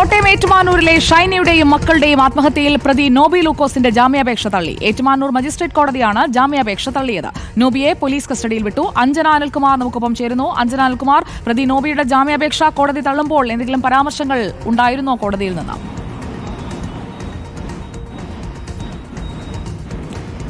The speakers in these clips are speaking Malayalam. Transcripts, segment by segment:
കോട്ടയം ഏറ്റുമാനൂരിലെ ഷൈനയുടെയും മക്കളുടെയും ആത്മഹത്യയിൽ പ്രതി നോബി ലൂക്കോസിന്റെ ജാമ്യാപേക്ഷ തള്ളി. ഏറ്റുമാനൂർ മജിസ്ട്രേറ്റ് കോടതിയാണ് ജാമ്യാപേക്ഷ തള്ളിയത്. നോബിയെ പോലീസ് കസ്റ്റഡിയിൽ വിട്ടു. അഞ്ജന അനിൽകുമാർ നമുക്കൊപ്പം ചേരുന്നു. അഞ്ജന അനിൽകുമാർ പ്രതി നോബിയുടെ ജാമ്യാപേക്ഷ കോടതി തള്ളുമ്പോൾ എന്തെങ്കിലും പരാമർശങ്ങൾ ഉണ്ടായിരുന്നോ കോടതിയിൽ നിന്ന്?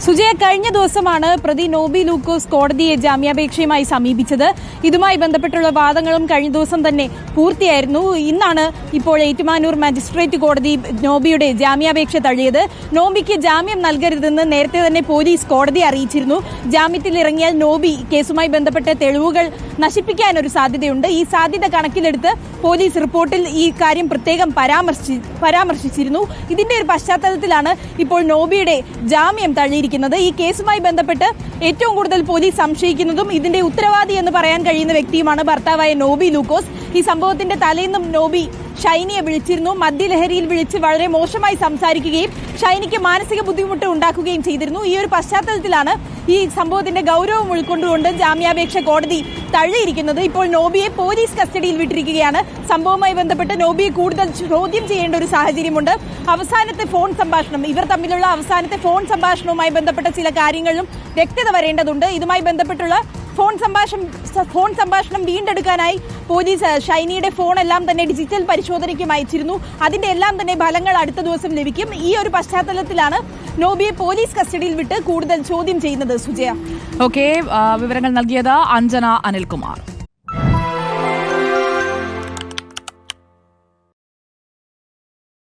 സുജയ കഴിഞ്ഞ ദിവസമാണ് പ്രതി നോബി ലൂക്കോസ് കോടതിയെ ജാമ്യാപേക്ഷയുമായി സമീപിച്ചത്. ഇതുമായി ബന്ധപ്പെട്ടുള്ള വാദങ്ങളും കഴിഞ്ഞ ദിവസം തന്നെ പൂർത്തിയായിരുന്നു. ഇന്നാണ് ഇപ്പോൾ ഏറ്റുമാനൂർ മജിസ്ട്രേറ്റ് കോടതി നോബിയുടെ ജാമ്യാപേക്ഷ തള്ളിയത്. നോബിക്ക് ജാമ്യം നൽകരുതെന്ന് നേരത്തെ തന്നെ പോലീസ് കോടതിയെ അറിയിച്ചിരുന്നു. ജാമ്യത്തിൽ ഇറങ്ങിയാൽ നോബി കേസുമായി ബന്ധപ്പെട്ട തെളിവുകൾ നശിപ്പിക്കാൻ ഒരു സാധ്യതയുണ്ട്. ഈ സാധ്യത കണക്കിലെടുത്ത് പോലീസ് റിപ്പോർട്ടിൽ ഈ കാര്യം പ്രത്യേകം പരാമർശി പരാമർശിച്ചിരുന്നു. ഇതിന്റെ ഒരു പശ്ചാത്തലത്തിലാണ് ഇപ്പോൾ നോബിയുടെ ജാമ്യം തള്ളിയിരിക്കുന്നത്. ഈ കേസുമായി ബന്ധപ്പെട്ട് ഏറ്റവും കൂടുതൽ പോലീസ് സംശയിക്കുന്നതും ഇതിന്റെ ഉത്തരവാദി എന്ന് പറയാൻ കഴിയുന്ന വ്യക്തിയുമാണ് ഭർത്താവായ നോബി ലൂക്കോസ്. ഈ സംഭവത്തിന്റെ തലേന്നും നോബി ഷൈനിയെ വിളിച്ചിരുന്നു. മദ്യലഹരിയിൽ വിളിച്ച് വളരെ മോശമായി സംസാരിക്കുകയും ഷൈനിക്ക് മാനസിക ബുദ്ധിമുട്ട് ഉണ്ടാക്കുകയും ചെയ്തിരുന്നു. ഈ ഒരു പശ്ചാത്തലത്തിലാണ് ഈ സംഭവത്തിന്റെ ഗൗരവം ഉൾക്കൊണ്ടുകൊണ്ട് ജാമ്യാപേക്ഷ കോടതി തള്ളിയിരിക്കുന്നത് ഇപ്പോൾ നോബിയെ പോലീസ് കസ്റ്റഡിയിൽ വിട്ടിരിക്കുകയാണ്. സംഭവവുമായി ബന്ധപ്പെട്ട് നോബിയെ കൂടുതൽ ചോദ്യം ചെയ്യേണ്ട ഒരു സാഹചര്യമുണ്ട്. അവസാനത്തെ ഫോൺ സംഭാഷണം. ഇവർ തമ്മിലുള്ള അവസാനത്തെ ഫോൺ സംഭാഷണവുമായി ബന്ധപ്പെട്ട ചില കാര്യങ്ങളിലും വ്യക്തത വരേണ്ടതുണ്ട്. ഇതുമായി ബന്ധപ്പെട്ടുള്ള ഫോൺ സംഭാഷണം ഫോൺ സംഭാഷണം വീണ്ടെടുക്കാനായി പോലീസ് ഷൈനിയുടെ ഫോൺ എല്ലാം തന്നെ ഡിജിറ്റൽ പരിശോധനയ്ക്കും അയച്ചിരുന്നു അതിന്റെ എല്ലാം തന്നെ ഫലങ്ങൾ അടുത്ത ദിവസം ലഭിക്കും. ഈ ഒരു പശ്ചാത്തലത്തിലാണ് നോബിയെ പോലീസ് കസ്റ്റഡിയിൽ വിട്ട് കൂടുതൽ ചോദ്യം ചെയ്യുന്നത് സുജയ. ഓക്കെ വിവരങ്ങൾ നൽകിയത് അഞ്ജന അനിൽകുമാർ.